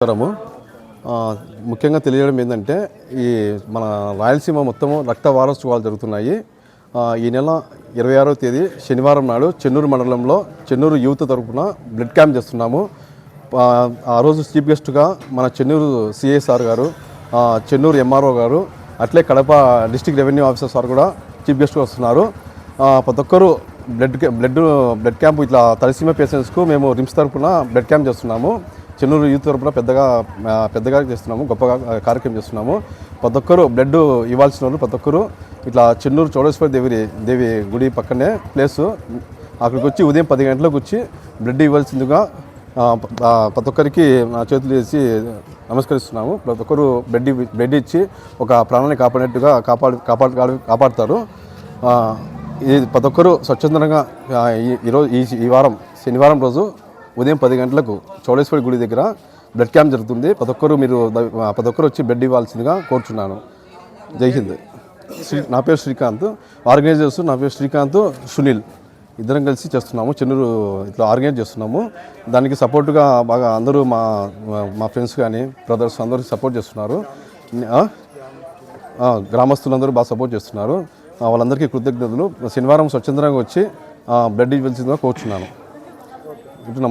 నమస్కారము. ముఖ్యంగా తెలియడం ఏంటంటే ఈ మన రాయలసీమ మొత్తము రక్త వారోత్సవాలు జరుగుతున్నాయి. ఈ నెల ఇరవై ఆరో తేదీ శనివారం నాడు చెన్నూరు మండలంలో చెన్నూరు యూత్ తరఫున బ్లడ్ క్యాంప్ చేస్తున్నాము. ఆ, రోజు చీఫ్ గెస్ట్గా మన చెన్నూరు సిఎస్ఆర్ గారు చెన్నూరు ఎంఆర్ఓ గారు అట్లే Kadapa district revenue officer sir కూడా చీఫ్ గెస్ట్గా వస్తున్నారు. ప్రతి ఒక్కరు బ్లడ్ బ్లడ్ బ్లడ్ క్యాంప్ ఇట్లా తలసీమ పేషెంట్స్కు మేము రిమ్స్ తరపున బ్లడ్ క్యాంప్ చేస్తున్నాము. చెన్నూరు యూత్ తరపున పెద్దగా పెద్దగా చేస్తున్నాము గొప్పగా కార్యక్రమం చేస్తున్నాము. ప్రతి ఒక్కరు బ్లడ్ ఇవ్వాల్సిన వాళ్ళు ప్రతి ఒక్కరు ఇట్లా చెన్నూరు చౌడేశ్వరి దేవి దేవి గుడి పక్కనే ప్లేసు. అక్కడికి వచ్చి ఉదయం పది గంటలకు వచ్చి బ్లడ్ ఇవ్వాల్సిందిగా ప్రతి ఒక్కరికి నా చేతులు వేసి నమస్కరిస్తున్నాము. ప్రతి ఒక్కరు బ్లడ్ బ్లడ్ ఇచ్చి ఒక ప్రాణాన్ని కాపాడినట్టుగా కాపాడు కాపాడు కాపాడుతారు. ఇది ప్రతి ఒక్కరు స్వచ్ఛందంగా ఈ- ఈరోజు ఈ ఈ వారం శనివారం రోజు ఉదయం పది గంటలకు చౌడేశ్వరి గుడి దగ్గర బ్లడ్ క్యాంప్ జరుగుతుంది. ప్రతి ఒక్కరు మీరు ప్రతి ఒక్కరు వచ్చి బ్లడ్ ఇవ్వాల్సిందిగా కోరుచున్నాను. జై హింద్. శ్రీ నా పేరు శ్రీకాంత్. ఆర్గనైజర్స్ నా పేరు శ్రీకాంత్ సునీల్. ఇద్దరం కలిసి చేస్తున్నాము. చెన్నూరు ఇట్లా ఆర్గనైజ్ చేస్తున్నాము. దానికి సపోర్ట్గా బాగా అందరూ మా మా- ఫ్రెండ్స్ కానీ బ్రదర్స్ అందరూ సపోర్ట్ చేస్తున్నారు. గ్రామస్తులందరూ బాగా సపోర్ట్ చేస్తున్నారు. వాళ్ళందరికీ కృతజ్ఞతలు. శనివారం స్వచ్ఛందంగా వచ్చి బ్లడ్ ఇవ్వాల్సిందిగా కోరుచున్నాను.